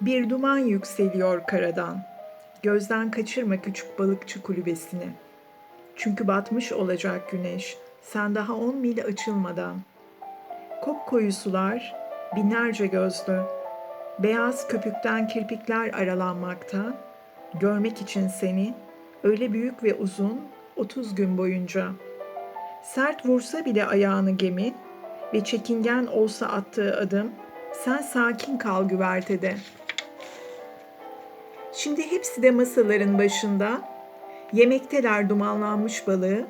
Bir duman yükseliyor karadan. Gözden kaçırma küçük balıkçı kulübesini. Çünkü batmış olacak güneş, sen daha on mil açılmadan. Kopkoyu sular, binlerce gözlü, beyaz köpükten kirpikler aralanmakta, görmek için seni, öyle büyük ve uzun, otuz gün boyunca. Sert vursa bile ayağını gemi ve çekingen olsa attığı adım, sen sakin kal güvertede. Şimdi hepsi de masaların başında, yemekteler dumanlanmış balığı,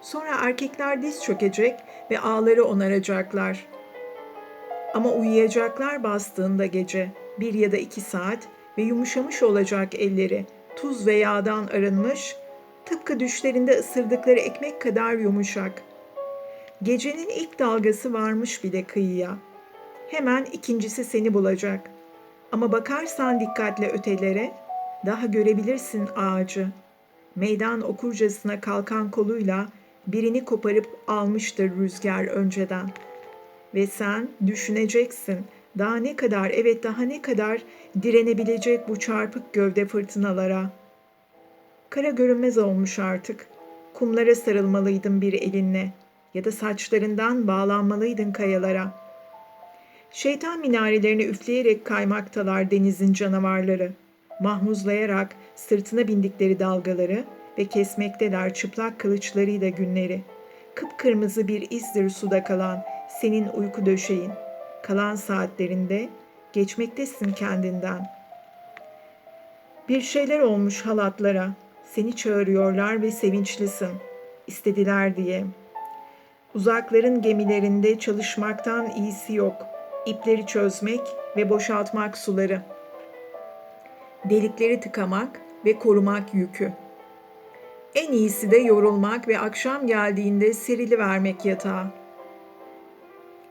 sonra erkekler diz çökecek ve ağları onaracaklar. Ama uyuyacaklar bastığında gece, bir ya da iki saat ve yumuşamış olacak elleri, tuz ve yağdan arınmış, tıpkı düşlerinde ısırdıkları ekmek kadar yumuşak. Gecenin ilk dalgası varmış bile kıyıya. Hemen ikincisi seni bulacak. Ama bakarsan dikkatle ötelere, daha görebilirsin ağacı. Meydan okurcasına kalkan koluyla birini koparıp almıştır rüzgar önceden. Ve sen düşüneceksin daha ne kadar evet daha ne kadar direnebilecek bu çarpık gövde fırtınalara. Kara görünmez olmuş artık. Kumlara sarılmalıydın bir elinle ya da saçlarından bağlanmalıydın kayalara. Şeytan minarelerini üfleyerek kaymaktalar denizin canavarları. Mahmuzlayarak sırtına bindikleri dalgaları ve kesmekteler çıplak kılıçlarıyla günleri. Kıpkırmızı bir izdir suda kalan senin uyku döşeğin. Kalan saatlerinde geçmektesin kendinden. Bir şeyler olmuş halatlara. Seni çağırıyorlar ve sevinçlisin. İstediler diye. Uzakların gemilerinde çalışmaktan iyisi yok. İpleri çözmek ve boşaltmak suları. Delikleri tıkamak ve korumak yükü. En iyisi de yorulmak ve akşam geldiğinde serili vermek yatağa.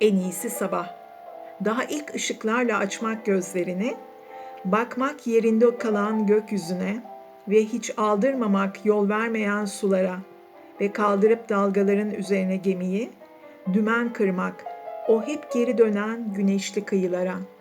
En iyisi sabah. Daha ilk ışıklarla açmak gözlerini, bakmak yerinde kalan gökyüzüne ve hiç aldırmamak yol vermeyen sulara ve kaldırıp dalgaların üzerine gemiyi, dümen kırmak, o hep geri dönen güneşli kıyılara.''